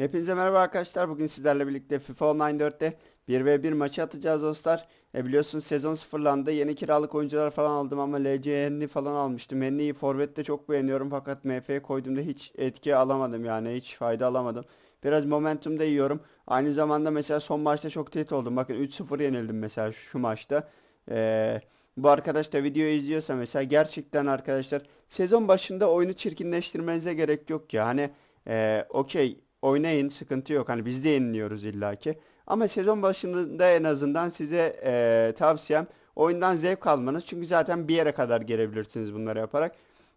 Hepinize merhaba arkadaşlar. Bugün sizlerle birlikte FIFA Online 4'te 1v1 maçı atacağız dostlar. E biliyorsunuz sezon sıfırlandı. Yeni kiralık oyuncular falan aldım ama LC Henry falan almıştım. Henry'yi forvette çok beğeniyorum fakat MF'ye koyduğumda hiç etki alamadım yani hiç fayda alamadım. Biraz momentum da yiyorum. Aynı zamanda mesela son maçta çok tilt oldum. Bakın 3-0 yenildim mesela şu maçta. Eee... Bu arkadaş da videoyu izliyorsa mesela gerçekten arkadaşlar sezon başında oyunu çirkinleştirmenize gerek yok ya. Hani eee okey oynayın sıkıntı yok. Hani biz de yeniliyoruz illaki. Ama sezon başında en azından size eee, tavsiyem oyundan zevk almanız. Çünkü zaten bir yere kadar gelebilirsiniz bunları yaparak.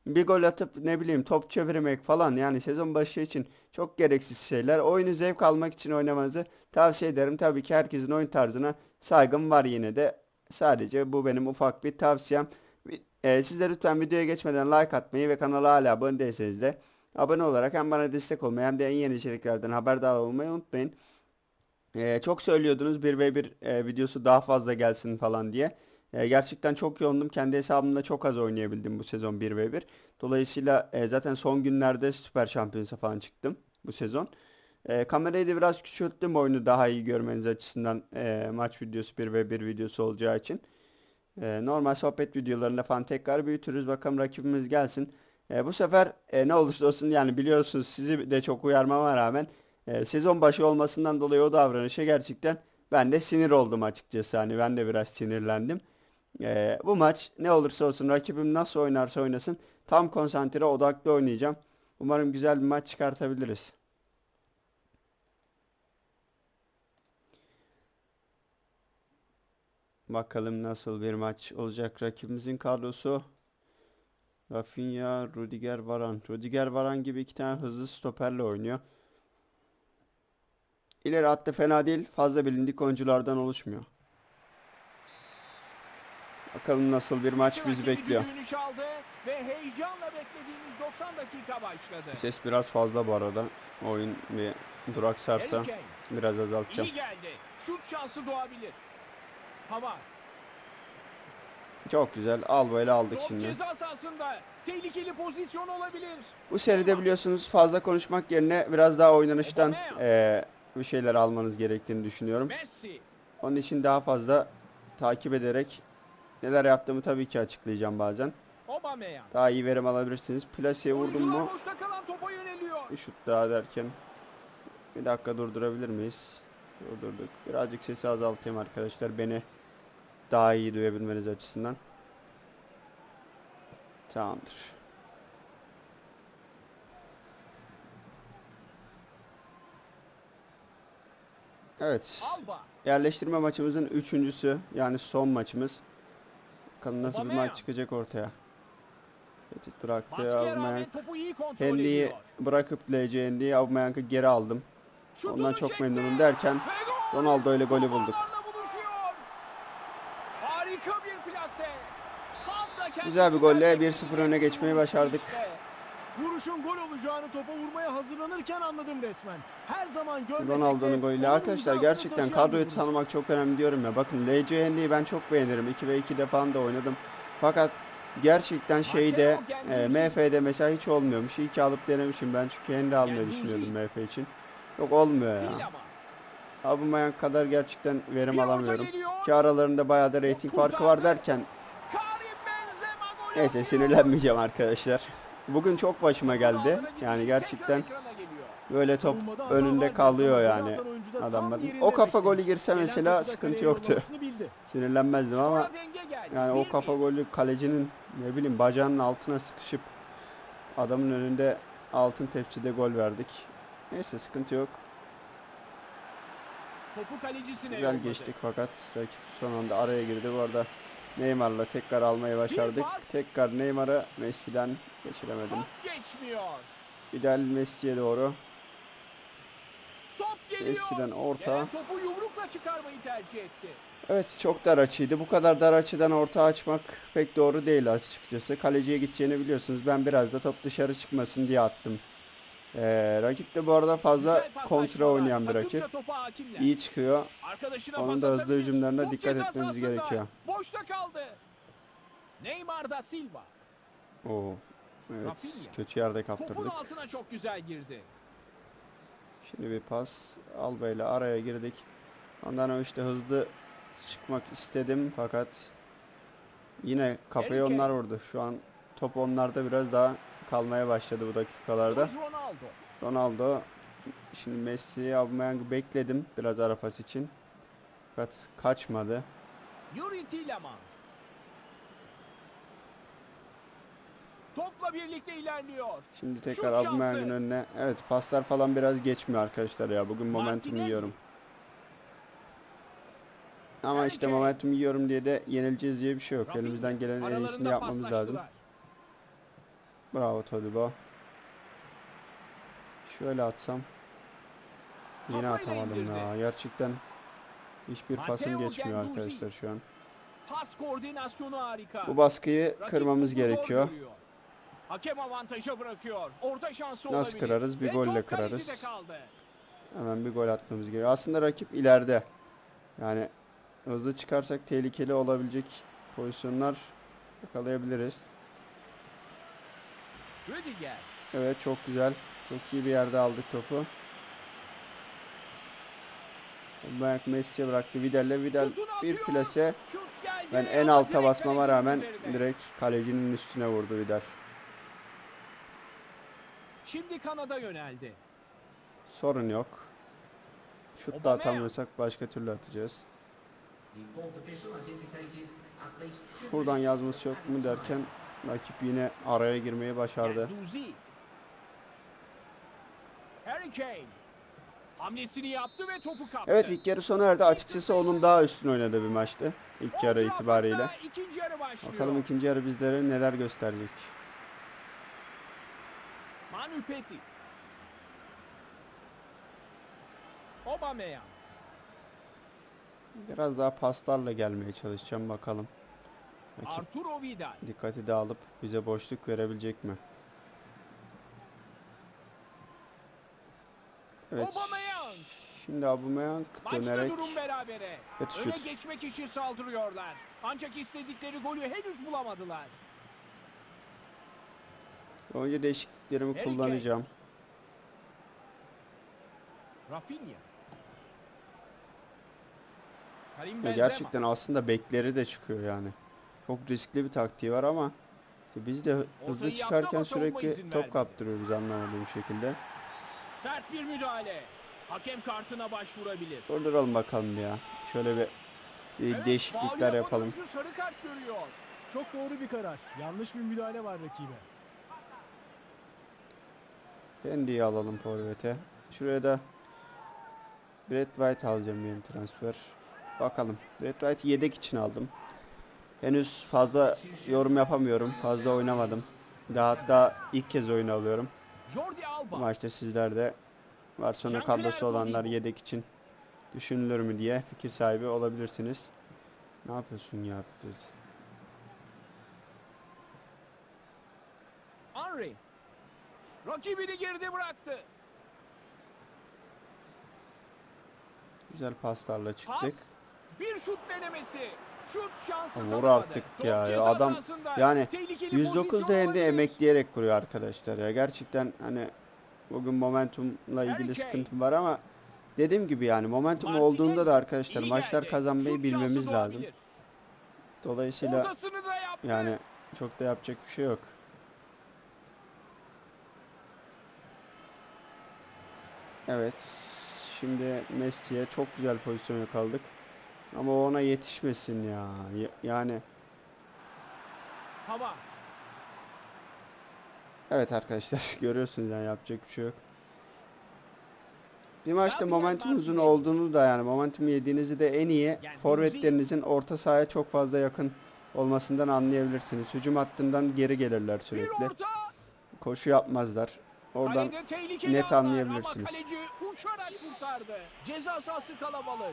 Bir gol atıp ne bileyim top çevirmek falan yani sezon başı için çok gereksiz şeyler. Oyunu zevk almak için oynamanızı tavsiye ederim. Tabii ki herkesin oyun tarzına saygım var yine de. Sadece bu benim ufak bir tavsiyem. Eee siz de lütfen videoya geçmeden like atmayı ve kanala hala abone değilseniz de abone olarak hem bana destek olmayı hem de en yeni içeriklerden haberdar olmayı unutmayın. Ee, çok söylüyordunuz 1v1 e, videosu daha fazla gelsin falan diye. Ee, gerçekten çok yoğundum. Kendi hesabımda çok az oynayabildim bu sezon 1v1. Dolayısıyla e, zaten son günlerde Süper Şampiyonsa falan çıktım bu sezon. Ee, kamerayı da biraz küçülttüm oyunu daha iyi görmeniz açısından e, maç videosu 1v1 videosu olacağı için. Ee, normal sohbet videolarında falan tekrar büyütürüz. Bakalım rakibimiz gelsin. Ee, bu sefer e, ne olursa olsun yani biliyorsunuz sizi de çok uyarmama rağmen e, sezon başı olmasından dolayı o davranışa gerçekten ben de sinir oldum açıkçası. Hani ben de biraz sinirlendim. E, bu maç ne olursa olsun rakibim nasıl oynarsa oynasın tam konsantre odaklı oynayacağım. Umarım güzel bir maç çıkartabiliriz. Bakalım nasıl bir maç olacak rakibimizin kadrosu. Rafinha, Rudiger, Varane. Rudiger, Varane gibi iki tane hızlı stoperle oynuyor. İleri hattı fena değil. Fazla bilindik oyunculardan oluşmuyor. Bakalım nasıl bir maç bizi bekliyor. ve heyecanla beklediğimiz 90 dakika başladı. Ses biraz fazla bu arada. Oyun bir duraksarsa biraz azaltacağım. iyi geldi. Şut şansı doğabilir. Hava. Çok güzel. Al böyle aldık Top şimdi. ceza sahasında. Tehlikeli pozisyon olabilir. Bu seride biliyorsunuz fazla konuşmak yerine biraz daha oynanıştan eee, bir şeyler almanız gerektiğini düşünüyorum. Messi. Onun için daha fazla takip ederek neler yaptığımı tabii ki açıklayacağım bazen. Aubameyang. Daha iyi verim alabilirsiniz. Plasiye vurdum Oyuncular mu? boşta kalan topa yöneliyor. Bir şut daha derken. Bir dakika durdurabilir miyiz? Durdurduk. Birazcık sesi azaltayım arkadaşlar. Beni daha iyi duyabilmeniz açısından. Tamamdır. Evet. Yerleştirme maçımızın üçüncüsü. Yani son maçımız. Bakalım nasıl bir maç çıkacak ortaya. Petit bıraktı. Henry'i ediyor. bırakıp LC Aubameyang'ı geri aldım. Ondan çok memnunum derken! Ronaldo ile golü bulduk. Harika bir plase. Güzel bir golle verdiği 1-0 öne geçmeyi başardık. işte. Vuruşun gol olacağını topa vurmaya hazırlanırken anladım resmen. Her zaman görmesek Ronaldo'nun golüyle. Arkadaşlar gerçekten kadroyu tanımak çok önemli diyorum ya. Bakın LC Henry'i ben çok beğenirim. 2 ve 2'de falan da oynadım. Fakat gerçekten şeyde e, MF'de mesela hiç olmuyormuş. İyi ki alıp denemişim ben çünkü Henry almayı düşünüyordum MF için. Yok olmuyor ya. Aubameyang kadar gerçekten verim alamıyorum. geliyor. Ki aralarında bayağı da rating farkı var derken neyse sinirlenmeyeceğim arkadaşlar. Bugün çok başıma geldi. Yani gerçekten böyle top önünde kalıyor yani adamların. O kafa golü girse mesela sıkıntı yoktu. Sinirlenmezdim ama yani o kafa golü kalecinin ne bileyim bacağının altına sıkışıp adamın önünde altın tepside gol verdik. Neyse sıkıntı yok. Topu kalecisine Güzel yolladı. geçtik fakat rakip son anda araya girdi. Bu arada Neymar'la tekrar almayı başardık. Tekrar Neymar'ı Messi'den geçiremedim. Top geçmiyor. İdeal Messi'ye doğru. Top geliyor. Messi'den orta. Gelen topu yumrukla çıkarmayı tercih etti. Evet çok dar açıydı. Bu kadar dar açıdan orta açmak pek doğru değil açıkçası. Kaleciye gideceğini biliyorsunuz. Ben biraz da top dışarı çıkmasın diye attım. Ee, rakip de bu arada fazla kontra oynayan bir rakip. İyi çıkıyor. Arkadaşına Onun da hızlı hücumlarına dikkat etmemiz gerekiyor. Boşta kaldı. Neymar da Silva. Oo. Evet Rafinha. kötü yerde Topun kaptırdık. altına çok güzel girdi. Şimdi bir pas. Alba ile araya girdik. Ondan o işte hızlı çıkmak istedim fakat yine kafayı onlar vurdu. Şu an top onlarda biraz daha kalmaya başladı bu dakikalarda. Ronaldo. Şimdi Messi Aubameyang'ı bekledim biraz ara pas için. Fakat kaçmadı. Yuri Tillemans. Topla birlikte ilerliyor. Şimdi tekrar. Aubameyang'ın önüne. Evet paslar falan biraz geçmiyor arkadaşlar ya. Bugün momentum yiyorum. Ama işte Harry Kane. momentum yiyorum diye de yenileceğiz diye bir şey yok. Elimizden gelenin en iyisini yapmamız lazım. Bravo Todibo. Şöyle atsam. Yine atamadım ya. Gerçekten hiçbir pasım geçmiyor arkadaşlar şu an. Pas koordinasyonu harika. Bu baskıyı kırmamız gerekiyor. Hakem avantaja bırakıyor. Orta şansı Nasıl olabilir. kırarız? Bir Ve golle kırarız. Hemen bir gol atmamız gerekiyor. Aslında rakip ileride. Yani hızlı çıkarsak tehlikeli olabilecek pozisyonlar yakalayabiliriz. Evet çok güzel. Çok iyi bir yerde aldık topu. Aubameyang Messi'ye bıraktı. Vidal'le Vidal bir plase. Ben en alta basmama rağmen direkt kalecinin üstüne vurdu Vidal. Şimdi kanada yöneldi. Sorun yok. Şut da atamıyorsak başka türlü atacağız. Şuradan yazması yok mu derken rakip yine araya girmeyi başardı. Harry Kane. Hamlesini yaptı ve topu kaptı. Evet ilk yarı sona erdi. Açıkçası onun daha üstün oynadığı bir maçtı. İlk yarı itibariyle. İkinci yarı başlıyor. Bakalım ikinci yarı bizlere neler gösterecek. Manu Petit. Aubameyang. Biraz daha paslarla gelmeye çalışacağım bakalım. Rakip Arturo Vidal. dikkati dağılıp bize boşluk verebilecek mi? Evet. Şimdi Aubameyang dönerek durum berabere. kötü Öne geçmek için saldırıyorlar. Ancak istedikleri golü henüz bulamadılar. Oyuncu değişikliklerimi Harry kullanacağım. Rafinha. Karim Ya gerçekten aslında bekleri de çıkıyor yani. Çok riskli bir taktiği var ama biz de hı- hızlı çıkarken sürekli top vermedi. kaptırıyor biz anlamadığım şekilde. Sert bir müdahale. Hakem kartına başvurabilir. Durduralım bakalım ya. Şöyle bir, bir Evet, değişiklikler yapalım. sarı kart görüyor. Çok doğru bir karar. Yanlış bir müdahale var rakibe. Hendy'yi alalım forvete. Şuraya da Brett White alacağım yeni transfer. Bakalım. Brett White'i yedek için aldım. Henüz fazla yorum yapamıyorum. Fazla oynamadım. Daha hatta ilk kez oyun alıyorum. Jordi Bu Alba. maçta sizler de Barcelona kadrosu olanlar yedek için düşünülür mü diye fikir sahibi olabilirsiniz. Ne yapıyorsun ya? Peters? Henry. Rakibini geride bıraktı. Güzel paslarla çıktık. Pas. Bir şut denemesi. Şut şansı Vur artık ya. ceza Adam- yani Tehlikeli 109 pozisyon değerinde olabilir. emek diyerek kuruyor arkadaşlar ya. Gerçekten hani bugün momentumla ilgili Harry Kane. sıkıntı var ama dediğim gibi yani momentum olduğunda da arkadaşlar maçlar kazanmayı bilmemiz lazım. Dolayısıyla yani çok da yapacak bir şey yok. Evet. Şimdi Messi'ye çok güzel pozisyon yakaladık. Ama ona yetişmesin ya. Ya- Yani Hava. Evet arkadaşlar görüyorsunuz yani yapacak bir şey yok. Bir maçta momentumunuzun Martinez. olduğunu da yani momentum yediğinizi de en iyi forvetlerinizin orta sahaya çok fazla yakın olmasından anlayabilirsiniz. Hücum hattından geri gelirler sürekli. Koşu yapmazlar. Oradan net anlayabilirsiniz.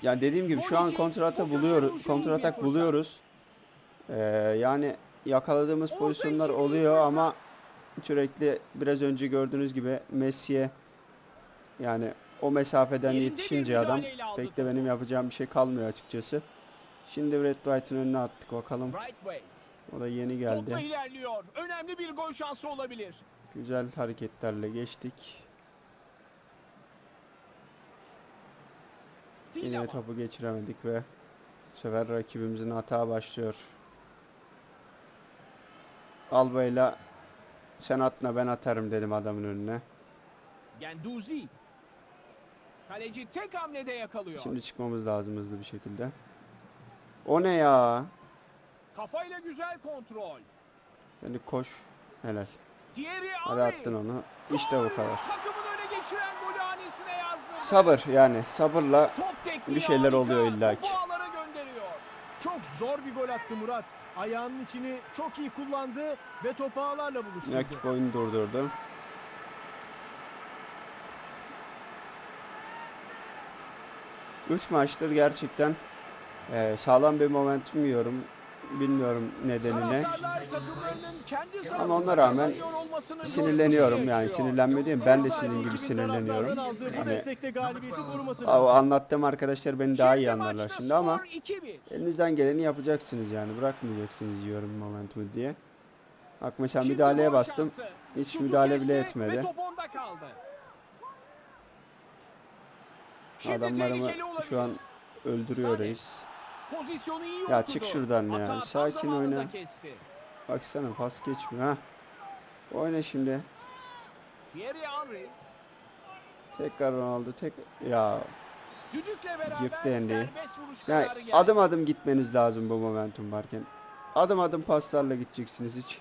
Yani dediğim gibi şu an kontrata buluyoruz. Kontratak buluyoruz. Ee, yani yakaladığımız pozisyonlar oluyor ama sürekli biraz önce gördüğünüz gibi Messi'ye yani o mesafeden yetişince adam pek de benim yapacağım bir şey kalmıyor açıkçası. Şimdi Brett White'ın önüne attık bakalım. O da yeni Topla geldi. ilerliyor. Önemli bir gol şansı olabilir. Güzel hareketlerle geçtik. Yine topu geçiremedik ve bu sefer rakibimizin hata başlıyor. Alba'yla sen atma ben atarım dedim adamın önüne. Genduzi. Kaleci tek hamlede yakalıyor. Şimdi çıkmamız lazım hızlı bir şekilde. O ne ya? Kafayla güzel kontrol. Yani koş. Helal. Hadi attın onu. İşte bu kadar. Sabır yani sabırla Bir şeyler oluyor illaki. Çok zor bir gol attı Murat. Ayağının içini çok iyi kullandı ve topu ağlarla buluşturdu. rakip oyunu durdurdu. Üç maçtır gerçekten eee, sağlam bir momentum yiyorum. Bilmiyorum nedenine. Ama ona rağmen sinirleniyorum yani yaşıyor. sinirlenme değil ben de sizin gibi 2000 sinirleniyorum. Hani o anlattığım arkadaşlar beni daha iyi anlarlar şimdi ama skor 2-1. elinizden geleni yapacaksınız yani bırakmayacaksınız yiyorum momentumu diye. Mesela Şimdi müdahaleye bastım. Hiç müdahale bile etmedi. Adamlarımı şu an öldürüyor reis. Pozisyonu iyi Ya çık şuradan ya, Hata sakin oyna. Baksana pas geçmiyor ha. Oyna şimdi. Thierry Henry Tekrar Ronaldo tek ya düdükle beraber serbest vuruş yani geldi. adım adım gitmeniz lazım bu momentum varken. Adım adım paslarla gideceksiniz hiç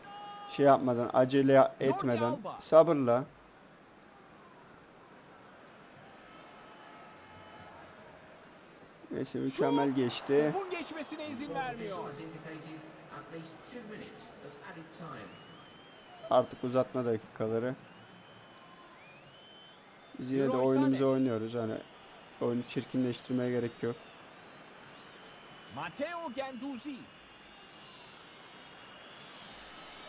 şey yapmadan, acele etmeden, sabırla. Neyse mükemmel geçti. Topun geçmesine izin vermiyor. Artık uzatma dakikaları. Biz yine de oyunumuzu oynuyoruz. Hani oyunu çirkinleştirmeye gerek yok. Matteo Genduzi.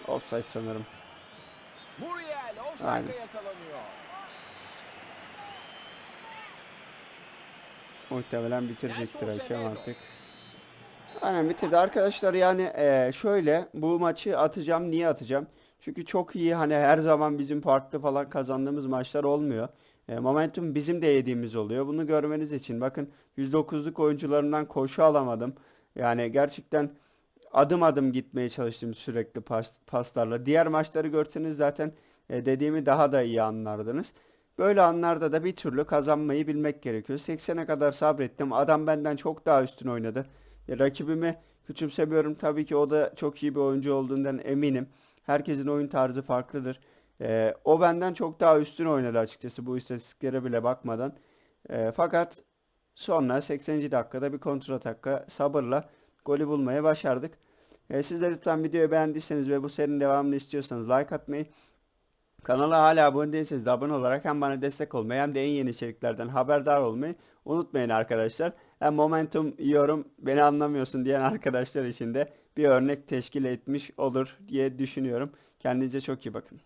Offside sanırım. Muriel offside'e yakalanıyor. Muhtemelen bitirecektir hakem artık. Aynen bitirdi. Arkadaşlar yani eee, şöyle bu maçı atacağım. Niye atacağım? Çünkü çok iyi hani her zaman bizim farklı falan kazandığımız maçlar olmuyor. E, momentum bizim de yediğimiz oluyor. Bunu görmeniz için bakın 109'luk oyuncularımdan koşu alamadım. Yani gerçekten adım adım gitmeye çalıştım sürekli pas, paslarla. Diğer maçları görseniz zaten e, dediğimi daha da iyi anlardınız. Böyle anlarda da bir türlü kazanmayı bilmek gerekiyor. 80'e kadar sabrettim. Adam benden çok daha üstün oynadı. E, rakibimi küçümsemiyorum. Tabii ki o da çok iyi bir oyuncu olduğundan eminim. Herkesin oyun tarzı farklıdır. E, o benden çok daha üstün oynadı açıkçası bu istatistiklere bile bakmadan. E, fakat sonra 80. dakikada bir kontratakka sabırla golü bulmayı başardık. E, siz de lütfen videoyu beğendiyseniz ve bu serinin devamını istiyorsanız like atmayı, kanala hala abone değilseniz de abone olarak hem bana destek olmayı hem de en yeni içeriklerden haberdar olmayı unutmayın arkadaşlar. Hem momentum yiyorum beni anlamıyorsun diyen arkadaşlar için de bir örnek teşkil etmiş olur diye düşünüyorum. Kendinize çok iyi bakın.